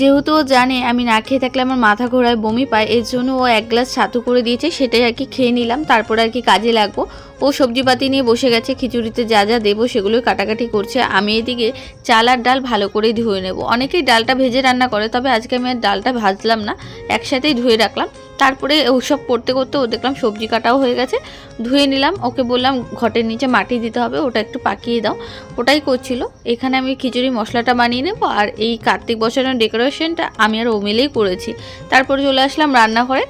যেহেতু ও জানে আমি না খেয়ে থাকলে আমার মাথা ঘোরায় বমি পায়, এর জন্য ও এক গ্লাস ছাতু করে দিয়েছে, সেটাই আর কি খেয়ে নিলাম। তারপর আর কি কাজে লাগবো। ও সবজিপাতি নিয়ে বসে গেছে, খিচুড়িতে যা যা দেবো সেগুলো কাটাকাটি করছে। আমি এদিকে চাল আর ডাল ভালো করে ধুয়ে নেব। অনেকেই ডালটা ভেজে রান্না করে, তবে আজকে আমি আর ডালটা ভাজলাম না, একসাথেই ধুয়ে রাখলাম। তারপরে ওসব করতে করতে ও দেখলাম সবজি কাটাও হয়ে গেছে। ধুয়ে নিলাম, ওকে বললাম ঘটের নিচে মাটি দিতে হবে, ওটা একটু পাকিয়ে দাও। ওটাই করছিল। এখানে আমি খিচুড়ি মশলাটা বানিয়ে নেব, আর এই কার্তিক বছরের ডেকোরেশনটা আমি আর ও মিলেই করেছি। তারপরে চলে আসলাম রান্নাঘরে।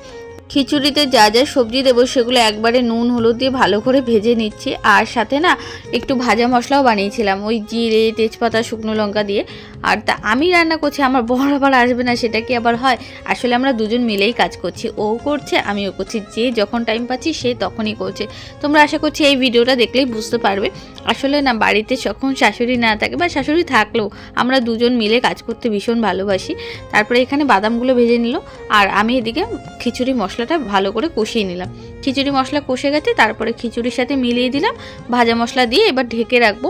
খিচুড়িতে যা যা সবজি দেবো সেগুলো একবারে নুন, হলুদ দিয়ে ভালো করে ভেজে নিচ্ছি। আর সাথে না একটু ভাজা মশলাও বানিয়েছিলাম, ওই জিরে, তেজপাতা, শুকনো লঙ্কা দিয়ে। আর তা আমি রান্না করছি, আমার বড় আবার আসবে না, সেটা কি আবার হয়? আসলে আমরা দুজন মিলেই কাজ করছি, ও করছে, আমিও করছি, যে যখন টাইম পাচ্ছি সে তখনই করছে। তোমরা আশা করছি এই ভিডিওটা দেখলেই বুঝতে পারবে। আসলে না, বাড়িতে যখন শাশুড়ি না থাকে বা শাশুড়ি থাকলেও আমরা দুজন মিলে কাজ করতে ভীষণ ভালোবাসি। তারপরে এখানে বাদামগুলো ভেজে নিল, আর আমি এদিকে খিচুড়ি মশলাটা ভালো করে কষিয়ে নিলাম। খিচুড়ি মশলা কষে গেছে, তারপরে খিচুড়ির সাথে মিলিয়ে দিলাম। ভাজা মশলা দিয়ে এবার ঢেকে রাখব।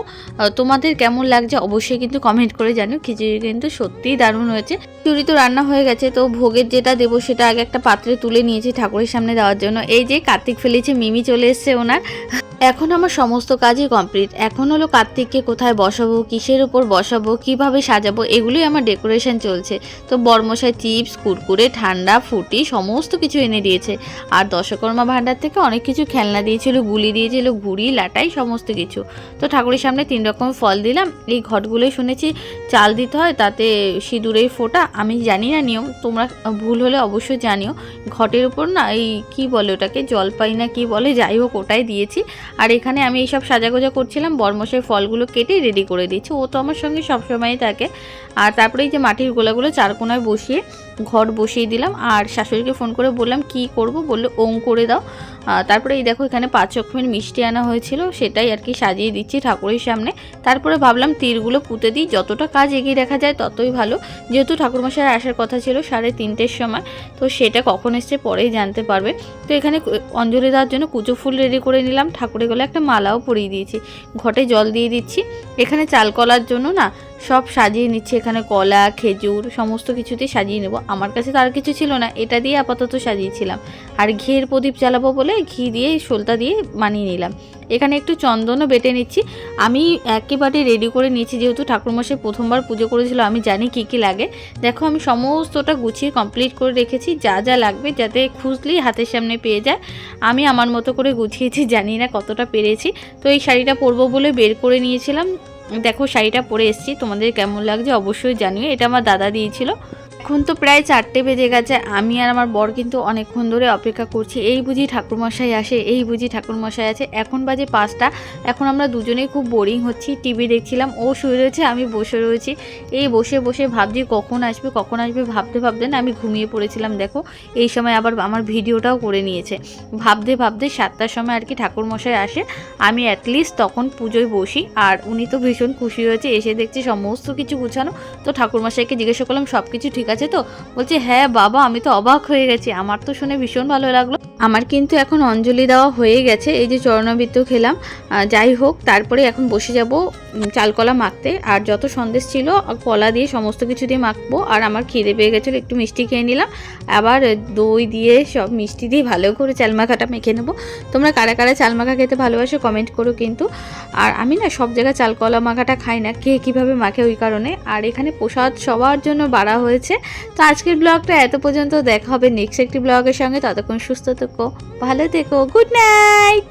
তোমাদের কেমন লাগছে অবশ্যই কিন্তু কমেন্ট করে জানিও। খিচুড়ি কিন্তু সত্যিই দারুণ হয়েছে। খিচুড়ি তো রান্না হয়ে গেছে, তো ভোগের যেটা দেবো সেটা আগে একটা পাত্রে তুলে নিয়েছি ঠাকুরের সামনে দেওয়ার জন্য। এই যে কার্তিক ফেলেছে, মিমি চলে এসছে ওনার। এখন আমার সমস্ত কাজই কমপ্লিট এখন হলো কার্তিককে কোথায় বসাবো, কিসের উপর বসাবো, কীভাবে সাজাবো, এগুলোই আমার ডেকোরেশন চলছে। তো বর্মশাই চিপস, কুরকুরে, ঠান্ডা, ফুটি, সমস্ত কিছু এনে দিয়েছে। আর দশকর্মা ভাণ্ডার থেকে অনেক কিছু খেলনা দিয়েছিল, গুলি দিয়েছিল, ঘুড়ি, লাটাই, সমস্ত কিছু। তো ঠাকুরের সামনে তিন রকম ফল দিলাম। এই ঘটগুলোই শুনেছি, চাল দিতে হয়, তাতে সিঁদুরের ফোঁটা, আমি জানি না নিয়ম, তোমরা ভুল হলে অবশ্যই জানিও। ঘটের উপর না, এই কি বলে ওটাকে, জলপাই না কি বলে, যাই হোক, ওটাই দিয়েছি। আর এখানে আমি এইসব সাজাগোজা করছিলাম, বরমশের ফলগুলো কেটে রেডি করে দিচ্ছি ও তো আমার সঙ্গে সবসময়ই থাকে। আর তারপরে এই যে মাটির গোলাগুলো চারকোনায় বসিয়ে ঘর বসিয়ে দিলাম আর শাশুড়িকে ফোন করে বললাম, কি করব? বলল ওং করে দাও। তারপরে এই দেখো এখানে পাঁচ রকমের মিষ্টি আনা হয়েছিল, সেটাই আর কি সাজিয়ে দিচ্ছি ঠাকুরের সামনে। তারপরে ভাবলাম তীরগুলো পুঁতে দিই, যতটা কাজ এগিয়ে রাখা যায় ততই ভালো। যেহেতু ঠাকুরমশাই আসার কথা ছিল সাড়ে তিনটের সময়, তো সেটা কখন এসছে পরেই জানতে পারবে। তো এখানে অঞ্জলি দেওয়ার জন্য কুচো ফুল রেডি করে নিলাম, ঠাকুরের গলে একটা মালাও পরিয়ে দিয়েছি। ঘটে জল দিয়ে দিচ্ছি। এখানে চাল কলার জন্য না সব সাজিয়ে নিচ্ছি এখানে কলা, খেজুর, সমস্ত কিছুতেই সাজিয়ে নেব। আমার কাছে তো আর কিছু ছিল না, এটা দিয়ে আপাতত সাজিয়েছিলাম। আর ঘিয়ের প্রদীপ জ্বালাবো বলে ঘি দিয়ে সলতা দিয়ে মানিয়ে নিলাম। এখানে একটু চন্দনও বেটে নিচ্ছি। আমি একেবারে রেডি করে নিয়েছি, যেহেতু ঠাকুরমশাই প্রথমবার পুজো করেছিল, আমি জানি কী কী লাগে। দেখো, আমি সমস্তটা গুছিয়ে কমপ্লিট করে রেখেছি, যা যা লাগবে যাতে খুঁজলেই হাতের সামনে পেয়ে যায়। আমি আমার মতো করে গুছিয়েছি, জানি না কতটা পেরেছি। তো এই শাড়িটা পরবো বলে বের করে নিয়েছিলাম। দেখো শাড়িটা পরে এসেছি। তোমাদের কেমন লাগছে অবশ্যই জানিও। এটা আমার দাদা দিয়েছিল। এখন তো প্রায় চারটে বেজে গেছে। আমি আর আমার বর কিন্তু অনেকক্ষণ ধরে অপেক্ষা করছি। এই বুঝি ঠাকুরমশাই আসে, এই বুঝি ঠাকুরমশাই আছে। এখন বাজে পাঁচটা। এখন আমরা দুজনেই খুব বোরিং হচ্ছি। টিভি দেখছিলাম, ও শুয়ে রয়েছে, আমি বসে রয়েছি। এই বসে বসে ভাবছি কখন আসবে কখন আসবে ভাবতে ভাবতে না আমি ঘুমিয়ে পড়েছিলাম, দেখো। এই সময় আবার আমার ভিডিওটাও করে নিয়েছে। ভাবতে ভাবতে সাতটার সময় আর কি ঠাকুরমশাই আসে। আমি অ্যাটলিস্ট তখন পুজোয় বসি, আর উনি তো ভীষণ খুশি হয়েছে, এসে দেখছি সমস্ত কিছু গুছানো। তো ঠাকুরমশাইকে জিজ্ঞাসা করলাম সব কিছু ঠিক আছে তো? বলছে হ্যাঁ বাবা, আমি তো অবাক হয়ে গেছি। আমার তো শুনে ভীষণ ভালো লাগল। আমার কিন্তু এখন অঞ্জলি দেওয়া হয়ে গেছে, এই যে চরণাবৃত্ত খেলাম। যাই হোক, তারপরে এখন বসে যাব চালকলা মাখতে। আর যত সন্দেশ ছিল কলা দিয়ে সমস্ত কিছু দিয়ে মাখবো। আর আমার খিদে পেয়ে গেছিল, একটু মিষ্টি খেয়ে নিলাম। আবার দই দিয়ে সব মিষ্টি দিয়ে ভালো করে চালমাখাটা মেখে নেব। তোমরা কারা কারা চালমাখা খেতে ভালোবাসো কমেন্ট করো কিন্তু। আর আমি না সব জায়গায় চালকলা মাখাটা খাই না, কে কীভাবে মাখে ওই কারণে। আর এখানে প্রসাদ সবার জন্য বাড়া হয়েছে। তো আজকের ব্লগটা এত পর্যন্ত দেখা হবে নেক্সট একটি ব্লগের সঙ্গে। ততক্ষণ সুস্থ থেকো ভালো থেকো গুড নাইট!